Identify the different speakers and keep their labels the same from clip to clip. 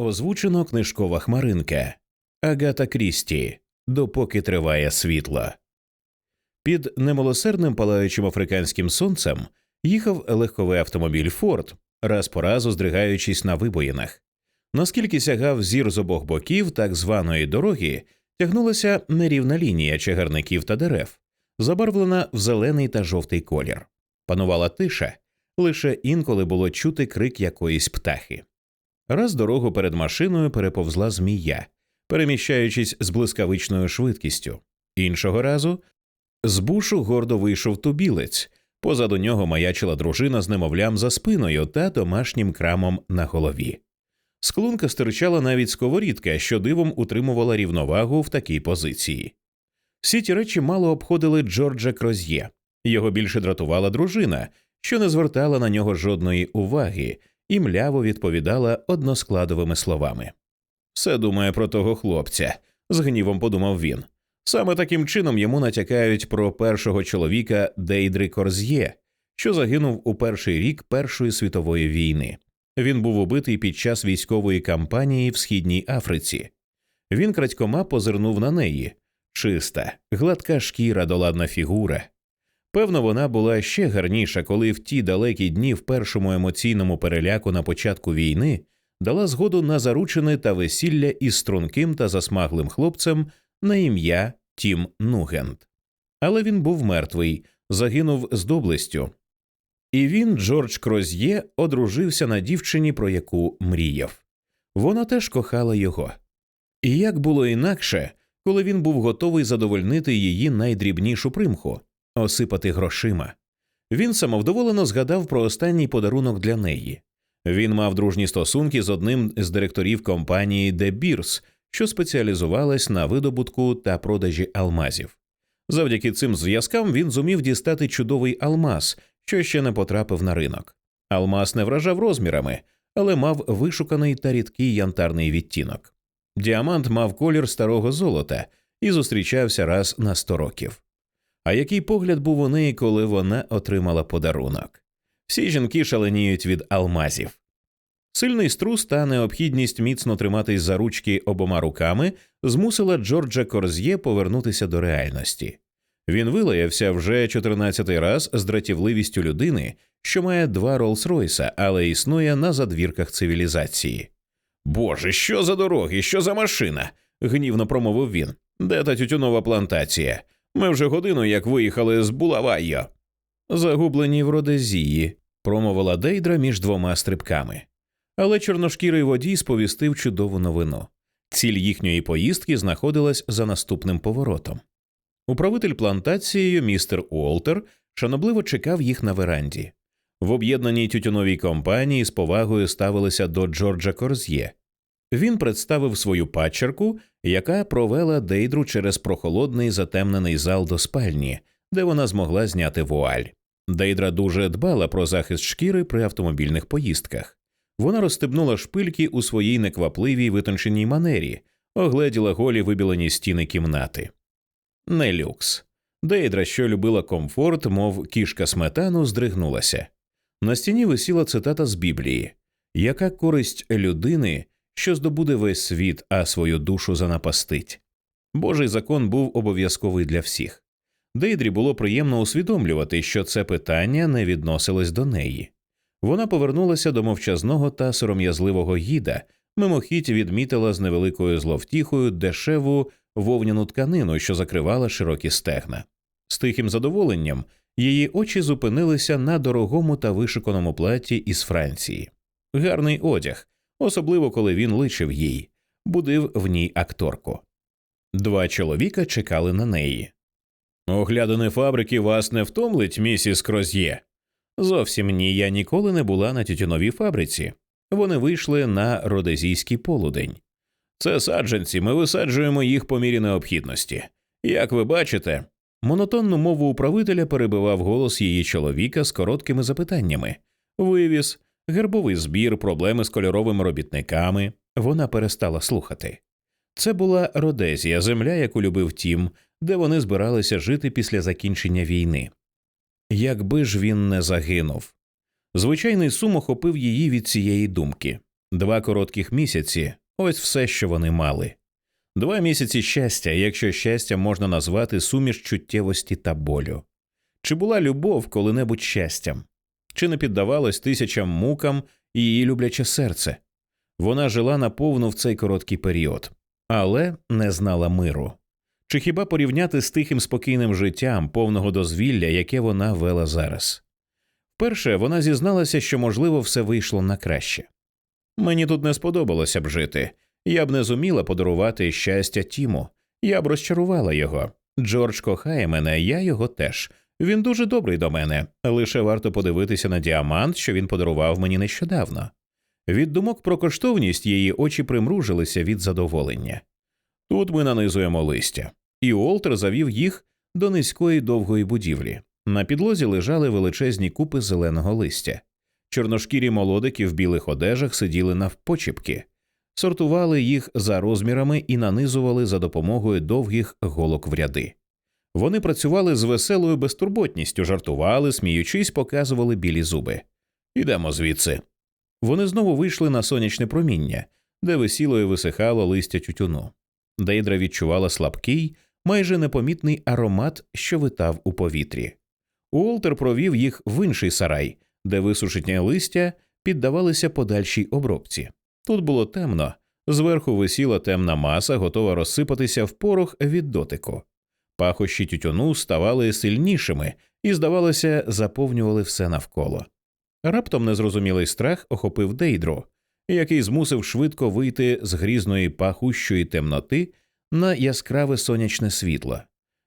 Speaker 1: Озвучено книжкова хмаринка Агата Крісті. Допоки триває світло. Під немилосердним палаючим африканським сонцем їхав легковий автомобіль Форд, раз по разу здригаючись на вибоїнах. Наскільки сягав зір з обох боків так званої дороги, тягнулася нерівна лінія чагарників та дерев, забарвлена в зелений та жовтий колір. Панувала тиша, лише інколи було чути крик якоїсь птахи. Раз дорогу перед машиною переповзла змія, переміщаючись з блискавичною швидкістю. Іншого разу з бушу гордо вийшов тубілець. Позаду нього маячила дружина з немовлям за спиною та домашнім крамом на голові. З клунка стирчала навіть сковорідка, що дивом утримувала рівновагу в такій позиції. Всі ті речі мало обходили Джорджа Кроз'є. Його більше дратувала дружина, що не звертала на нього жодної уваги і мляво відповідала односкладовими словами. Все думає про того хлопця, з гнівом подумав він. Саме таким чином йому натякають про першого чоловіка Дейдри Корз'є, що загинув у перший рік Першої світової війни. Він був убитий під час військової кампанії в східній Африці. Він крадькома позирнув на неї чиста, гладка шкіра, доладна фігура. Певно, вона була ще гарніша, коли в ті далекі дні в першому емоційному переляку на початку війни дала згоду на заручини та весілля із струнким та засмаглим хлопцем на ім'я Тім Нугент. Але він був мертвий, загинув з доблестю. І він, Джордж Кроз'є, одружився на дівчині, про яку мріяв. Вона теж кохала його. І як було інакше, коли він був готовий задовольнити її найдрібнішу примху осипати грошима. Він самовдоволено згадав про останній подарунок для неї. Він мав дружні стосунки з одним з директорів компанії De Beers, що спеціалізувалась на видобутку та продажі алмазів. Завдяки цим зв'язкам він зумів дістати чудовий алмаз, що ще не потрапив на ринок. Алмаз не вражав розмірами, але мав вишуканий та рідкий янтарний відтінок. Діамант мав колір старого золота і зустрічався раз на сто років. А який погляд був у неї, коли вона отримала подарунок? Всі жінки шаленіють від алмазів. Сильний струс та необхідність міцно триматись за ручки обома руками змусила Джорджа Корз'є повернутися до реальності. Він вилаявся вже 14 раз з дратівливістю людини, що має два Роллс-Ройса, але існує на задвірках цивілізації. Боже, що за дороги, що за машина? гнівно промовив він. Де та тютюнова плантація? Ми вже годину як виїхали з Булавайо. Загублені в Родезії, промовила Дейдра між двома стрибками. Але чорношкірий водій сповістив чудову новину. Ціль їхньої поїздки знаходилась за наступним поворотом. Управитель плантацією містер Уолтер шанобливо чекав їх на веранді. В об'єднаній тютюновій компанії з повагою ставилися до Джорджа Корз'є. Він представив свою падчерку, яка провела Дейдру через прохолодний затемнений зал до спальні, де вона змогла зняти вуаль. Дейдра дуже дбала про захист шкіри при автомобільних поїздках. Вона розстебнула шпильки у своїй неквапливій витонченій манері, огледіла голі вибілені стіни кімнати. Не люкс. Дейдра, що любила комфорт, мов кішка сметану, здригнулася. На стіні висіла цитата з Біблії Яка користь людини, що здобуде весь світ, а свою душу занапастить? Божий закон був обов'язковий для всіх. Дейдрі було приємно усвідомлювати, що це питання не відносилось до неї. Вона повернулася до мовчазного та сором'язливого гіда, мимохідь відмітила з невеликою зловтіхою дешеву вовняну тканину, що закривала широкі стегна. З тихим задоволенням її очі зупинилися на дорогому та вишиканому платі із Франції. Гарний одяг, особливо коли він личив їй, будив в ній акторку. Два чоловіка чекали на неї. Оглядини фабрики вас не втомлить, місіс Кроз'є. Зовсім ні, я ніколи не була на тютюновій фабриці. Вони вийшли на родезійський полудень. Це саджанці, ми висаджуємо їх по мірі необхідності. Як ви бачите, монотонну мову управителя перебивав голос її чоловіка з короткими запитаннями вивіз, гербовий збір, проблеми з кольоровими робітниками. Вона перестала слухати. Це була Родезія, земля, яку любив Тім, де вони збиралися жити після закінчення війни. Якби ж він не загинув. Звичайний сум охопив її від цієї думки. Два коротких місяці ось все, що вони мали. Два місяці щастя, якщо щастя можна назвати суміш чуттєвості та болю. Чи була любов коли-небудь щастям? Чи не піддавалось тисячам мукам її любляче серце? Вона жила наповну в цей короткий період, але не знала миру. Чи хіба порівняти з тихим спокійним життям повного дозвілля, яке вона вела зараз? Перше, вона зізналася, що, можливо, все вийшло на краще. Мені тут не сподобалося б жити, я б не зуміла подарувати щастя Тіму, я б розчарувала його. Джордж кохає мене, я його теж. Він дуже добрий до мене, лише варто подивитися на діамант, що він подарував мені нещодавно. Від думок про коштовність її очі примружилися від задоволення. Тут ми нанизуємо листя, і Уолтер завів їх до низької довгої будівлі. На підлозі лежали величезні купи зеленого листя. Чорношкірі молодики в білих одежах сиділи навпочіпки, сортували їх за розмірами і нанизували за допомогою довгих голок в ряди. Вони працювали з веселою безтурботністю, жартували, сміючись, показували білі зуби. Ідемо звідси. Вони знову вийшли на сонячне проміння, де висіло і висихало листя тютюну. Дейдра відчувала слабкий, майже непомітний аромат, що витав у повітрі. Уолтер провів їх в інший сарай, де висушені листя піддавалися подальшій обробці. Тут було темно, зверху висіла темна маса, готова розсипатися в порох від дотику. Пахощі тютюну ставали сильнішими і, здавалося, заповнювали все навколо. Раптом незрозумілий страх охопив Дейдру, який змусив швидко вийти з грізної пахущої темноти на яскраве сонячне світло.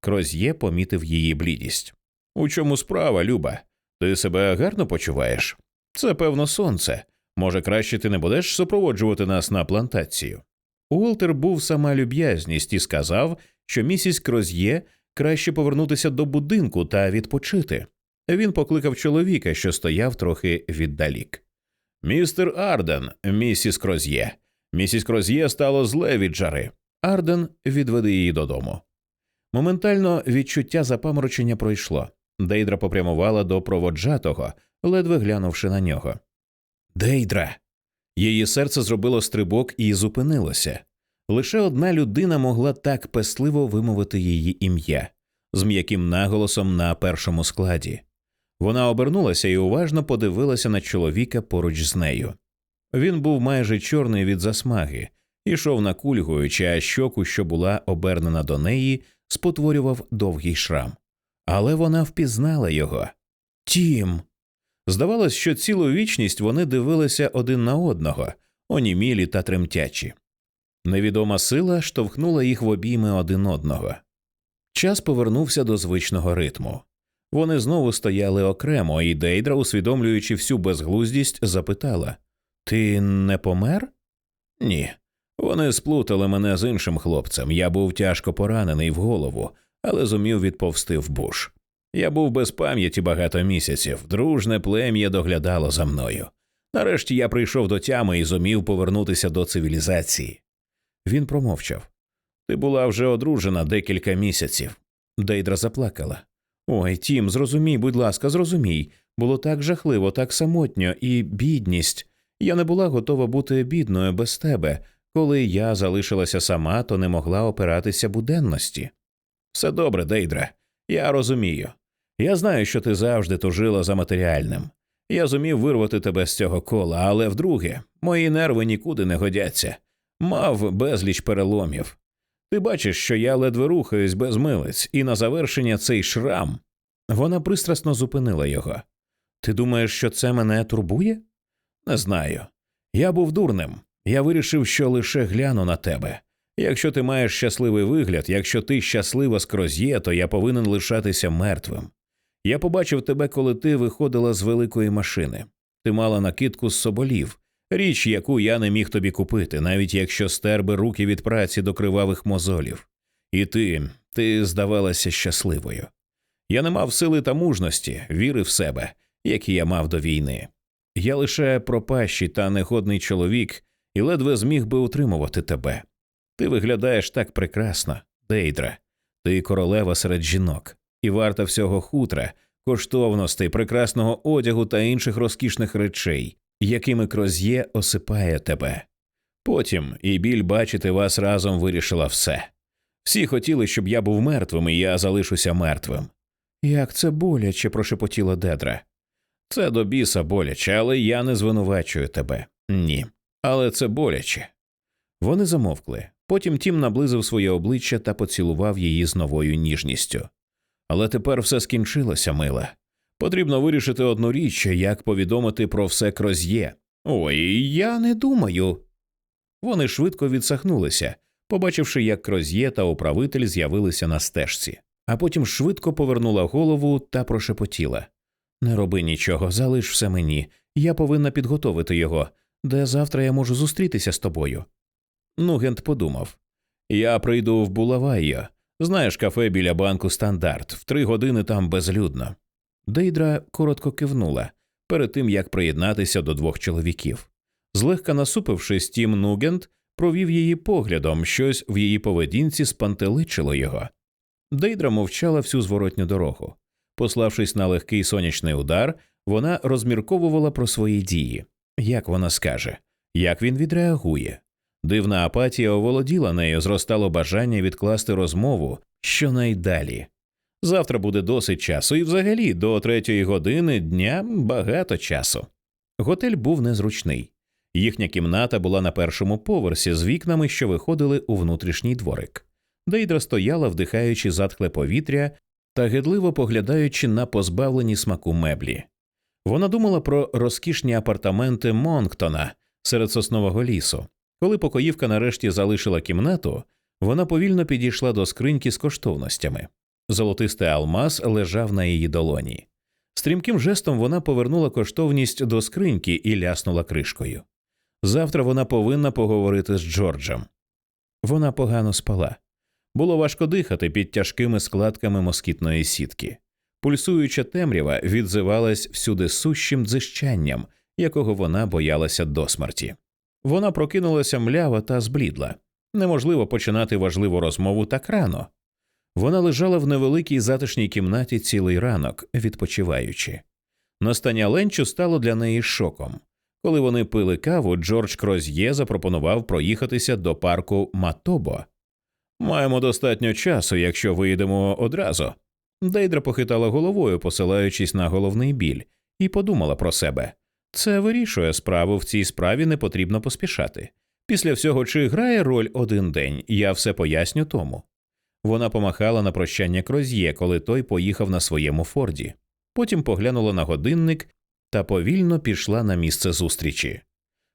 Speaker 1: Кроз'є помітив її блідість. У чому справа, Люба? Ти себе гарно почуваєш? Це певно сонце. Може, краще ти не будеш супроводжувати нас на плантацію. Уолтер був сама люб'язність і сказав, що місіс Кроз'є краще повернутися до будинку та відпочити. Він покликав чоловіка, що стояв трохи віддалік. Містер Арден, місіс Кроз'є. Місіс Кроз'є стало зле від жари. Арден відведе її додому. Моментально відчуття запаморочення пройшло. Дейдра попрямувала до проводжатого, ледве глянувши на нього. Дейдра. Її серце зробило стрибок і зупинилося. Лише одна людина могла так песливо вимовити її ім'я з м'яким наголосом на першому складі. Вона обернулася і уважно подивилася на чоловіка поруч з нею. Він був майже чорний від засмаги, ішов накульгуючи, а щоку, що була обернена до неї, спотворював довгий шрам. Але вона впізнала його. Тім. Здавалось, що цілу вічність вони дивилися один на одного, онімілі та тремтячі. Невідома сила штовхнула їх в обійми один одного. Час повернувся до звичного ритму. Вони знову стояли окремо, і Дейдра, усвідомлюючи всю безглуздість, запитала Ти не помер? Ні. Вони сплутали мене з іншим хлопцем. Я був тяжко поранений в голову, але зумів відповсти в буш. Я був без пам'яті багато місяців, дружне плем'я доглядало за мною. Нарешті я прийшов до тями і зумів повернутися до цивілізації. Він промовчав. Ти була вже одружена декілька місяців. Дейдра заплакала. Ой, тім, зрозумій, будь ласка, зрозумій. Було так жахливо, так самотньо і бідність. Я не була готова бути бідною без тебе. Коли я залишилася сама, то не могла опиратися буденності. Все добре, Дейдра, я розумію. Я знаю, що ти завжди тужила за матеріальним. Я зумів вирвати тебе з цього кола, але вдруге, мої нерви нікуди не годяться. Мав безліч переломів. Ти бачиш, що я ледве рухаюсь без милиць, і на завершення цей шрам. Вона пристрасно зупинила його. Ти думаєш, що це мене турбує? Не знаю. Я був дурним. Я вирішив, що лише гляну на тебе. Якщо ти маєш щасливий вигляд, якщо ти щаслива скроз'є, то я повинен лишатися мертвим. Я побачив тебе, коли ти виходила з великої машини. Ти мала накидку з соболів, річ, яку я не міг тобі купити, навіть якщо стер би руки від праці до кривавих мозолів. І ти, ти здавалася щасливою. Я не мав сили та мужності, віри в себе, які я мав до війни. Я лише пропащий та негодний чоловік і ледве зміг би утримувати тебе. Ти виглядаєш так прекрасно, Дейдра, ти королева серед жінок, і варта всього хутра, коштовностей, прекрасного одягу та інших розкішних речей, якими Кроз'є осипає тебе. Потім і біль бачити вас разом вирішила все. Всі хотіли, щоб я був мертвим, і я залишуся мертвим. Як це боляче, прошепотіла Дедра. Це до біса боляче, але я не звинувачую тебе. Ні. Але це боляче. Вони замовкли. Потім Тім наблизив своє обличчя та поцілував її з новою ніжністю. Але тепер все скінчилося, мила. Потрібно вирішити одну річ, як повідомити про все Кроз'є. Ой, я не думаю. Вони швидко відсахнулися, побачивши, як Кроз'є та управитель з'явилися на стежці, а потім швидко повернула голову та прошепотіла Не роби нічого, залиш все мені. Я повинна підготовити його, де завтра я можу зустрітися з тобою. Нугент подумав Я прийду в Булавайо. Знаєш, кафе біля банку стандарт, в три години там безлюдно. Дейдра коротко кивнула перед тим як приєднатися до двох чоловіків. Злегка насупившись, Тім Нугент провів її поглядом, щось в її поведінці спантеличило його. Дейдра мовчала всю зворотню дорогу. Пославшись на легкий сонячний удар, вона розмірковувала про свої дії. Як вона скаже, як він відреагує. Дивна апатія оволоділа нею, зростало бажання відкласти розмову щонайдалі. Завтра буде досить часу, і взагалі до третьої години дня багато часу. Готель був незручний. Їхня кімната була на першому поверсі з вікнами, що виходили у внутрішній дворик. Дейдра стояла, вдихаючи затхле повітря та гидливо поглядаючи на позбавлені смаку меблі. Вона думала про розкішні апартаменти Монктона серед соснового лісу. Коли покоївка нарешті залишила кімнату, вона повільно підійшла до скриньки з коштовностями. Золотистий алмаз лежав на її долоні. Стрімким жестом вона повернула коштовність до скриньки і ляснула кришкою. Завтра вона повинна поговорити з Джорджем. Вона погано спала. Було важко дихати під тяжкими складками москітної сітки. Пульсуюча темрява відзивалась всюди сущим дзищанням, якого вона боялася до смерті. Вона прокинулася млява та зблідла. Неможливо починати важливу розмову так рано. Вона лежала в невеликій затишній кімнаті цілий ранок, відпочиваючи. Настання ленчу стало для неї шоком. Коли вони пили каву, Джордж Кроз'є запропонував проїхатися до парку Матобо. Маємо достатньо часу, якщо виїдемо одразу. Дейдра похитала головою, посилаючись на головний біль, і подумала про себе це вирішує справу в цій справі не потрібно поспішати. Після всього, чи грає роль один день, я все поясню тому. Вона помахала на прощання Кроз'є, коли той поїхав на своєму форді. Потім поглянула на годинник та повільно пішла на місце зустрічі.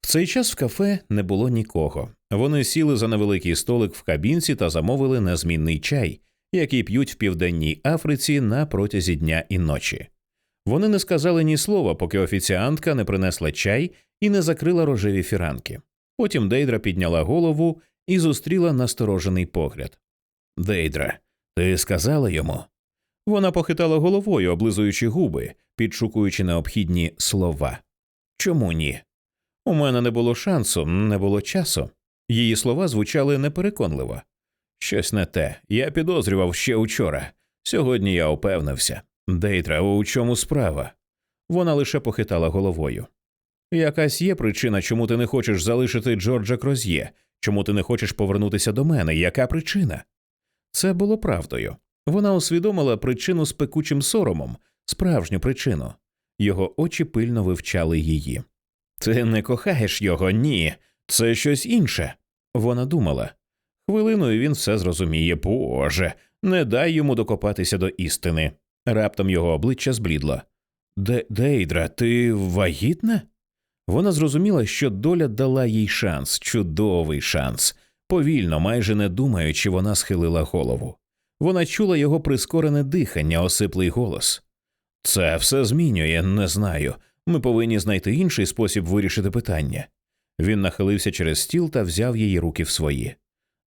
Speaker 1: В цей час в кафе не було нікого. Вони сіли за невеликий столик в кабінці та замовили незмінний чай, який п'ють в південній Африці на протязі дня і ночі. Вони не сказали ні слова, поки офіціантка не принесла чай і не закрила рожеві фіранки. Потім Дейдра підняла голову і зустріла насторожений погляд. Дейдра, ти сказала йому? Вона похитала головою, облизуючи губи, підшукуючи необхідні слова. Чому ні? У мене не було шансу, не було часу. Її слова звучали непереконливо. Щось не те. Я підозрював ще учора. Сьогодні я упевнився. Дейтра, у чому справа? Вона лише похитала головою. Якась є причина, чому ти не хочеш залишити Джорджа Кроз'є, чому ти не хочеш повернутися до мене? Яка причина? Це було правдою. Вона усвідомила причину з пекучим соромом, справжню причину. Його очі пильно вивчали її. Ти не кохаєш його, ні, це щось інше. Вона думала. Хвилиною він все зрозуміє. Боже, не дай йому докопатися до істини. Раптом його обличчя зблідло. Де Дейдра, ти вагітна? Вона зрозуміла, що доля дала їй шанс, чудовий шанс. Повільно, майже не думаючи, вона схилила голову. Вона чула його прискорене дихання, осиплий голос. Це все змінює, не знаю. Ми повинні знайти інший спосіб вирішити питання. Він нахилився через стіл та взяв її руки в свої.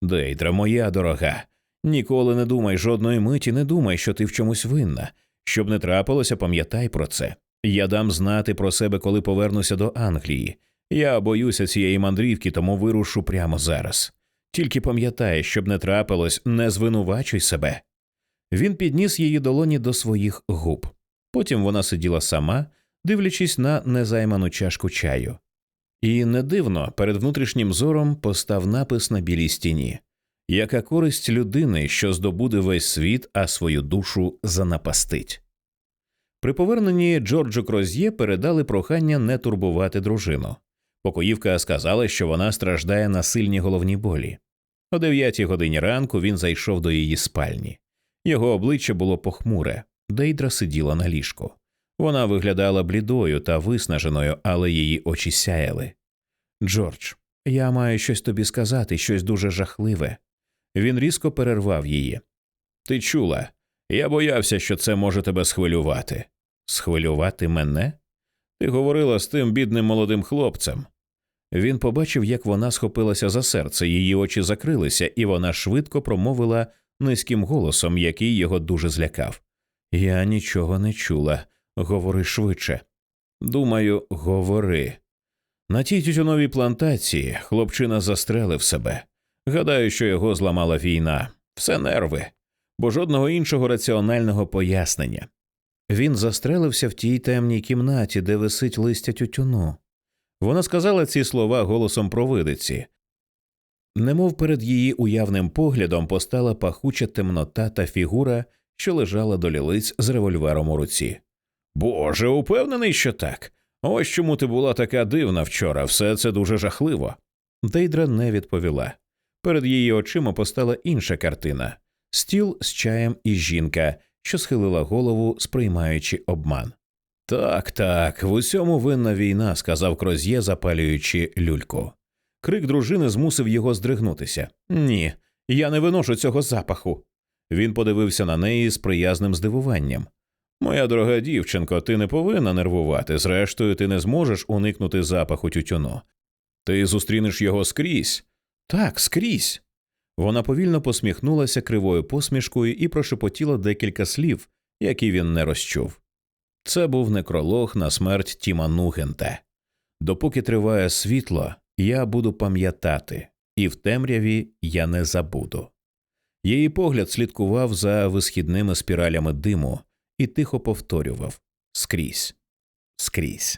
Speaker 1: Дейдра, моя дорога, ніколи не думай жодної миті, не думай, що ти в чомусь винна. Щоб не трапилося, пам'ятай про це. Я дам знати про себе, коли повернуся до Англії. Я боюся цієї мандрівки, тому вирушу прямо зараз. Тільки пам'ятай, щоб не трапилось, не звинувачуй себе. Він підніс її долоні до своїх губ. Потім вона сиділа сама, дивлячись на незайману чашку чаю. І не дивно, перед внутрішнім зором постав напис на білій стіні яка користь людини, що здобуде весь світ, а свою душу занапастить. При поверненні Джорджу Кроз'є передали прохання не турбувати дружину. Покоївка сказала, що вона страждає на сильні головні болі. О дев'ятій годині ранку він зайшов до її спальні. Його обличчя було похмуре, Дейдра сиділа на ліжку. Вона виглядала блідою та виснаженою, але її очі сяяли. Джордж, я маю щось тобі сказати, щось дуже жахливе. Він різко перервав її. Ти чула? Я боявся, що це може тебе схвилювати. Схвилювати мене? Ти говорила з тим бідним молодим хлопцем. Він побачив, як вона схопилася за серце, її очі закрилися, і вона швидко промовила низьким голосом, який його дуже злякав. Я нічого не чула. Говори швидше. Думаю, говори. На тій тютюновій плантації хлопчина застрелив себе. Гадаю, що його зламала війна, все нерви, бо жодного іншого раціонального пояснення. Він застрелився в тій темній кімнаті, де висить листя тютюну. Вона сказала ці слова голосом провидиці. Немов перед її уявним поглядом постала пахуча темнота та фігура, що лежала до лілиць з револьвером у руці. Боже, упевнений, що так. Ось чому ти була така дивна вчора, все це дуже жахливо. Дейдра не відповіла. Перед її очима постала інша картина стіл з чаєм і жінка, що схилила голову, сприймаючи обман. Так, так, в усьому винна війна, сказав Кроз'є, запалюючи люльку. Крик дружини змусив його здригнутися. Ні, я не виношу цього запаху. Він подивився на неї з приязним здивуванням. Моя дорога дівчинко, ти не повинна нервувати. Зрештою, ти не зможеш уникнути запаху тютюну. Ти зустрінеш його скрізь. Так, скрізь. Вона повільно посміхнулася кривою посмішкою і прошепотіла декілька слів, які він не розчув. Це був некролог на смерть Тіма Нугента. Допоки триває світло, я буду пам'ятати, і в темряві я не забуду. Її погляд слідкував за висхідними спіралями диму і тихо повторював скрізь, скрізь.